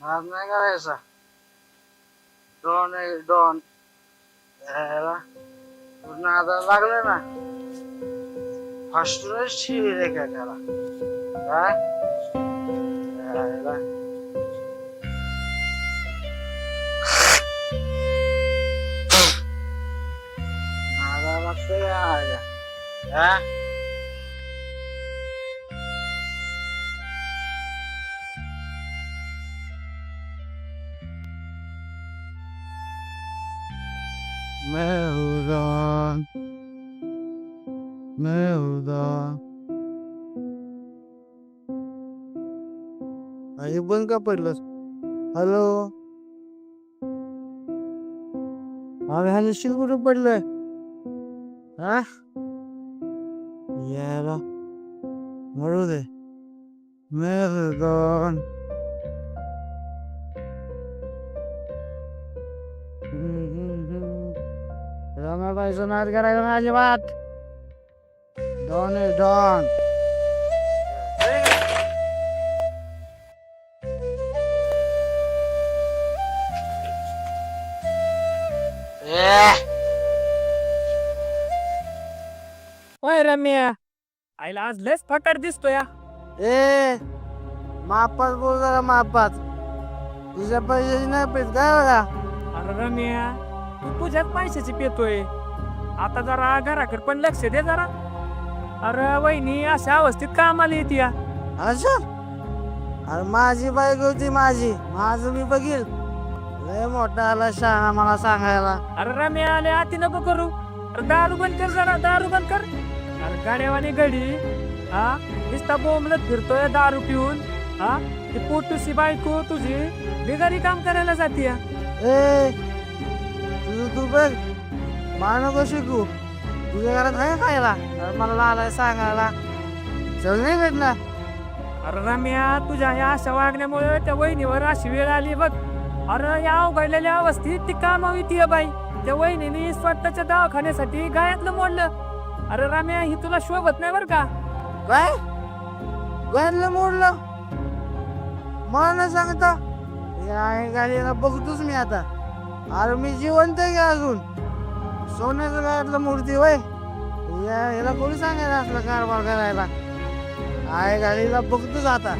नाद नाही करायचा डॉन आहे डॉन यायला तू नादाला लागलं ना फास्टूनच ठेवी रे काय त्याला काय यायला नादाला लागतं यायला हा Meldan Meldan हे बंद का पडलं हॅलो अरे ह्याला शिल कुठं पडलंय हा याला मरू दे मेलगॉन रमाबाईचं नाद करायचं ना अजिबात डॉन आहे डॉन ए होय रम्या आईला आज लयच फटाट दिसतोय हा. ए मापात बोल जरा मापात तुझ्या पैशाची नाही पेत काय बघा अरे रम्या तू तुझ्याच पैशाची पेतोय. आता जरा घराकडे पण लक्ष दे जरा. अरे वहिनी अशा अवस्थेत कामाला येते या. अरे माझी बाईक होती माझी. माझं मी बघील. लय मोठा आला शहाणा मला सांगायला. अरे रम्या आले अति नको करू. अरे दारू बंद कर जरा दारू बंद कर. अरे गाड्यावानी गडी हा? नुसता बोंबलत फिरतोय दारू पिऊन. हा? ती पोटूसी बायको तुझी. बिगारी काम करायला जाते. ए मान नको शिकू तुझ्या घरात आहे खायला अरे मला लालाय सांगायला. चल नाही भेटला अरे रम्या तुझ्या या अशा वागण्यामुळे त्या वहिनीवर अशी वेळ आली बघ. अरे या अवघडलेल्या अवस्थेत ती कामावी ती बाई. त्या वहिनीने स्वतःच्या दवाखान्यासाठी गायातलं मोडलं. अरे रम्या ही तुला शोभत नाही बर का? काय? गाडीला मोडलं? मला नाही सांगता. या गाडीला बघतोच मी आता. अरे मी जिवंत आहे अजून? सोन्याचं गाडीला मूर्ती वय या ह्याला कोणी सांगायला असलं कारभार करायला? आहे गाडीला बघतोच आता